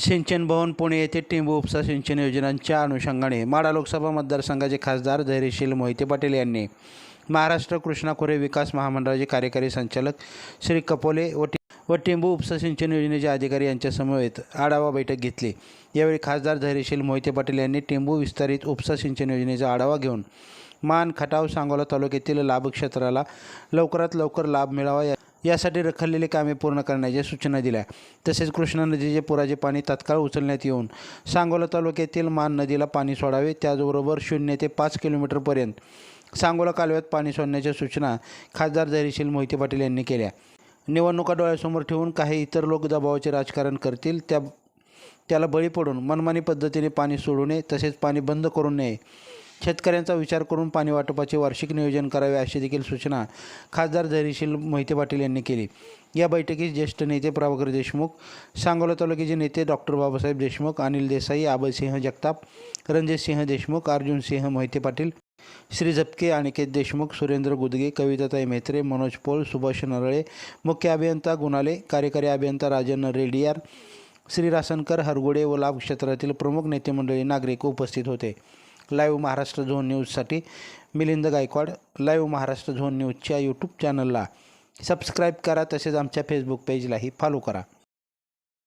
सिंचन भवन पुणे येथे टिंबू उपसा सिंचन योजनांच्या अनुषंगाने माडा लोकसभा मतदारसंघाचे खासदार धैर्यशील मोहिते पाटील यांनी महाराष्ट्र कृष्णा खोरे विकास महामंडळाचे कार्यकारी संचालक श्री कपोले व व टेंबू उपसा सिंचन योजनेचे अधिकारी यांच्यासमवेत आढावा बैठक घेतली. यावेळी खासदार धैर्यशील मोहिते पाटील यांनी टेंबू विस्तारित उपसा सिंचन योजनेचा आढावा घेऊन मान खटाव सांगोला तालुक्यातील लाभक्षेत्राला लवकरात लवकर लाभ मिळावा या यासाठी रखडलेली कामे पूर्ण करण्याच्या सूचना दिल्या. तसेच कृष्णा नदीचे पुराचे पाणी तात्काळ उचलण्यात येऊन सांगोला तालुक्यातील मान नदीला पाणी सोडावे त्याचबरोबर शून्य ते पाच किलोमीटरपर्यंत सांगोला कालव्यात पाणी सोडण्याच्या सूचना खासदार धैर्यशील मोहिते पाटील यांनी केल्या. निवडणुका डोळ्यासमोर ठेवून काही इतर लोक दबावाचे राजकारण करतील त्या त्याला बळी पडून मनमानी पद्धतीने पाणी सोडू नये तसेच पाणी बंद करू नये शेतकऱ्यांचा विचार करून पाणी वाटपाचे वार्षिक नियोजन करावे अशी देखील सूचना खासदार धैर्यशील मोहिते पाटील यांनी केली. या बैठकीत ज्येष्ठ नेते प्रभाकर देशमुख सांगोला तालुक्याचे नेते डॉक्टर बाबासाहेब देशमुख अनिल देसाई आबलसिंह जगताप रणजितसिंह देशमुख अर्जुनसिंह मोहिते पाटील श्री झपके अनिकेत देशमुख सुरेंद्र गुदगे कविताताई मेत्रे मनोज पोल सुभाष नरळे मुख्य अभियंता गुणाले कार्यकारी अभियंता राजन रेडियार श्री रासनकर हरगुडे व लाभ क्षेत्रातील प्रमुख नेते मंडळी नागरिक उपस्थित होते. लाईव्ह महाराष्ट्र झोन न्यूजसाठी मिलिंद गायकवाड लाईव्ह महाराष्ट्र झोन न्यूजच्या यूट्यूब चॅनलला सबस्क्राईब करा तसेच आमच्या फेसबुक पेजलाही फॉलो करा.